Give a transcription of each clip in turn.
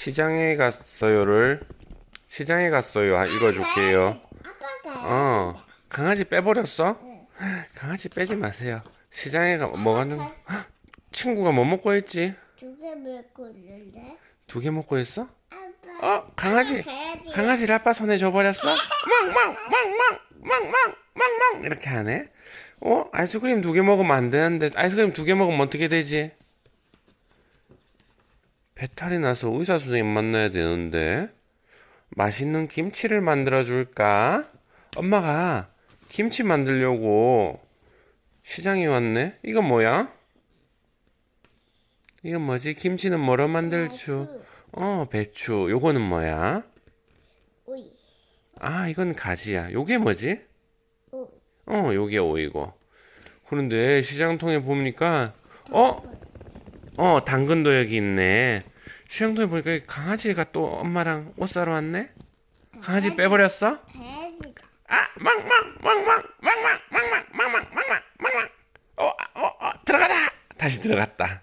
시장에 갔어요를 시장에 갔어요. 아, 읽어줄게요. 어, 강아지 빼버렸어? 강아지 빼지 마세요. 시장에 가, 뭐 가는, 헉, 친구가 뭐 먹고 있지? 두개 물고 있는데. 두 개 먹고 있어? 아빠. 어, 강아지. 강아지를 아빠 손에 줘버렸어? 망망망망망망망망 이렇게 하네. 어, 아이스크림 두 개 먹으면 안 되는데 아이스크림 두 개 먹으면 어떻게 되지? 배탈이 나서 의사 선생님 만나야 되는데 맛있는 김치를 만들어 줄까? 엄마가 김치 만들려고 시장에 왔네. 이건 뭐야? 이건 뭐지? 김치는 뭐로 만들죠? 어, 배추. 요거는 뭐야? 오이. 아, 이건 가지야. 요게 뭐지? 오이. 어, 요게 오이고. 그런데 시장통에 보니까 어? 어, 당근도 여기 있네. 시장통에 보니까 강아지가 또 엄마랑 옷 사러 왔네? 강아지 빼버렸어? 가야지다. 아, 망망, 망망, 망망, 망망, 망망, 망망, 망망. 어, 어, 어, 들어가라. 다시 들어갔다.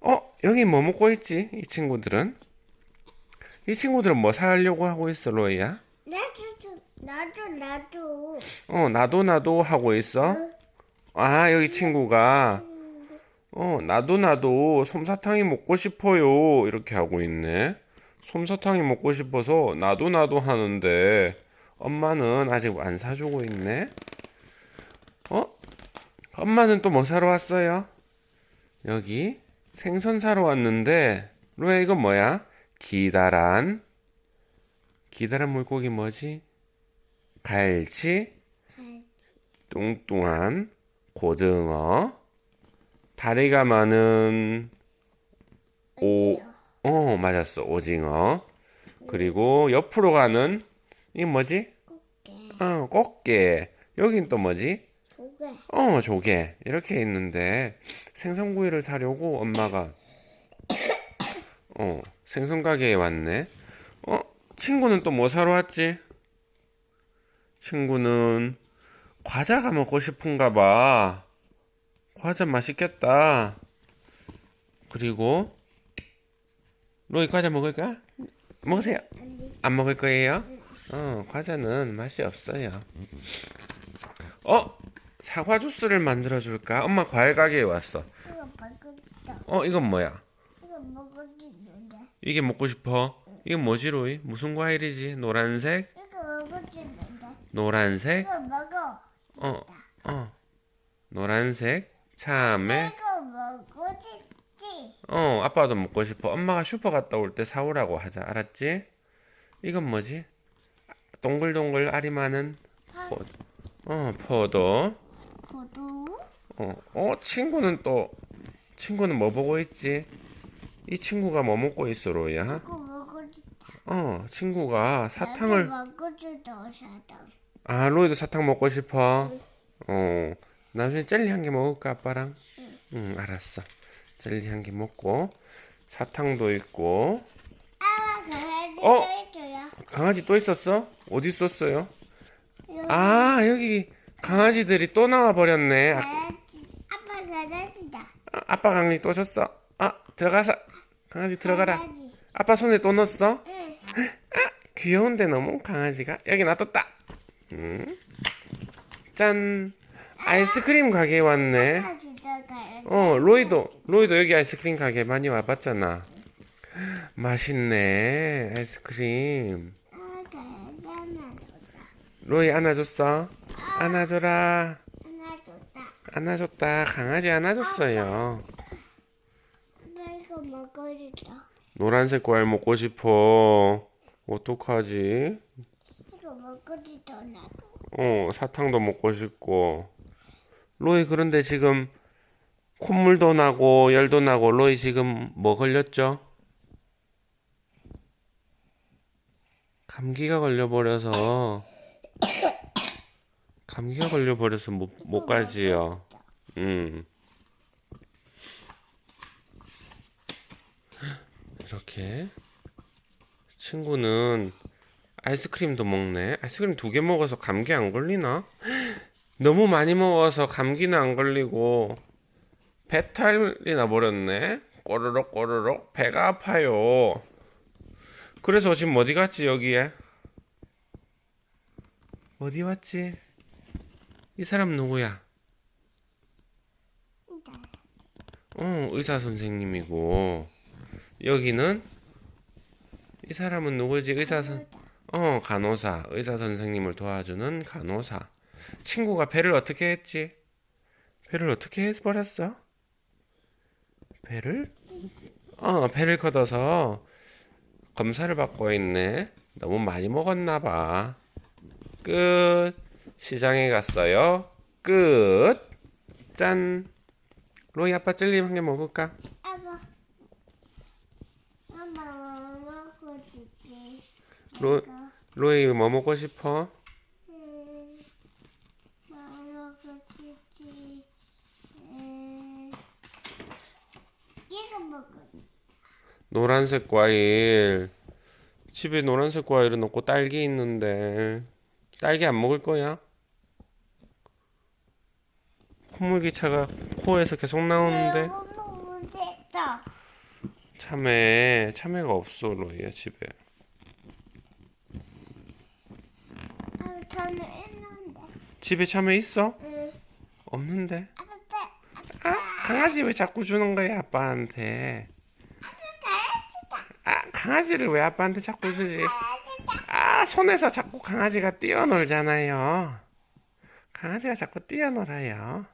어, 여기 뭐 먹고 있지? 이 친구들은? 이 친구들은 뭐 사려고 하고 있어, 로이야? 나도 나도 나도. 어, 나도 나도 하고 있어. 아, 여기 친구가 어, 나도 나도 솜사탕이 먹고 싶어요. 이렇게 하고 있네. 솜사탕이 먹고 싶어서 나도 나도 하는데 엄마는 아직 안 사주고 있네. 어? 엄마는 또 뭐 사러 왔어요? 여기 생선 사러 왔는데 로야 이건 뭐야? 기다란 기다란 물고기 뭐지? 갈치 가야지. 뚱뚱한 고등어, 다리가 많은 오? 어 맞았어 오징어, 그리고 옆으로 가는 이 뭐지? 꽃게. 어 꽃게. 여긴 또 뭐지? 조개. 어 조개 이렇게 있는데 생선구이를 사려고 엄마가 어 생선 가게에 왔네. 어 친구는 또 뭐 사러 왔지? 친구는 과자가 먹고 싶은가 봐. 과자 맛있겠다. 그리고 로이 과자 먹을까? 먹으세요. 안 먹을 거예요? 어, 과자는 맛이 없어요. 어, 사과 주스를 만들어 줄까? 엄마 과일 가게에 왔어. 이거. 어, 이건 뭐야? 이거 먹었는데. 이게 먹고 싶어? 이건 뭐지, 로이? 무슨 과일이지? 노란색? 이거 먹었는데. 노란색? 이거 먹어. 어, 어. 노란색? 이거 먹고 싶지. 어, 아빠도 먹고 싶어. 엄마가 슈퍼 갔다 올 때 사오라고 하자. 알았지? 이건 뭐지? 동글동글 알이 많은 포, 어, 포도. 포도. 어, 어, 친구는 또 친구는 뭐 보고 있지? 이 친구가 뭐 먹고 있어, 로야? 이거. 어, 친구가 사탕을 먹어주다 사탕. 아, 로이도 사탕 먹고 싶어. 어, 나중에 젤리 한 개 먹을까, 아빠랑? 응, 알았어. 젤리 한 개 먹고 사탕도 있고 아빠 가야지. 어? 해줘요. 강아지 또 있었어? 어디 있었어요? 여기 아, 여기 강아지들이 또 나와 버렸네. 아, 가야지. 아빠 가야지다. 아빠 강아지 또 줬어. 아, 들어가서 강아지 들어가라. 가야지. 아빠 손에 또 넣었어? 응. 귀여운데 너무 강아지가 여기 놔뒀다. 음. 짠. 아이스크림 가게에 왔네. 어, 로이도 로이도 여기 아이스크림 가게 많이 와봤잖아. 맛있네 아이스크림. 로이 안아줬어? 안아줘라. 안아줬다. 강아지 안아줬어요. 노란색 과일 먹고 싶어. 어떡하지? 이거 먹어주다 나도. 어, 사탕도 먹고 싶고. 로이 그런데 지금 콧물도 나고 열도 나고 로이 지금 뭐 걸렸죠? 감기가 걸려버려서 감기가 걸려버려서 못, 못 가지요. 음. 이렇게 친구는 아이스크림도 먹네. 아이스크림 두 개 먹어서 감기 안 걸리나? 너무 많이 먹어서 감기는 안 걸리고 배탈이 나버렸네. 꼬르륵 꼬르륵 배가 아파요. 그래서 지금 어디 갔지 여기에? 어디 왔지? 이 사람 누구야? 어, 의사 선생님이고 여기는 이 사람은 누구지? 의사 선 어, 간호사. 의사 선생님을 도와주는 간호사. 친구가 배를 어떻게 했지? 배를 어떻게 해버렸어? 배를? 어, 배를 걷어서 검사를 받고 있네. 너무 많이 먹었나 봐. 끝. 시장에 갔어요. 끝. 짠. 로이 아빠 젤리 한 개 먹을까? 아빠. 엄마 뭐 먹고 싶지? 로, 로이 뭐 먹고 싶어? 음, 뭐 먹고 싶지? 음, 이거 먹고 노란색 과일. 집에 노란색 과일은 없고 딸기 있는데 딸기 안 먹을 거야? 콧물기차가 코에서 계속 나오는데 됐다. 참외 참외가 없어 로이야 집에 있는데. 집에 참외 있어? 응. 없는데 아빠 때. 아 강아지 왜 자꾸 주는 거야 아빠한테 아 강아지를 왜 아빠한테 자꾸 주지? 아 손에서 자꾸 강아지가 뛰어놀잖아요. 강아지가 자꾸 뛰어놀아요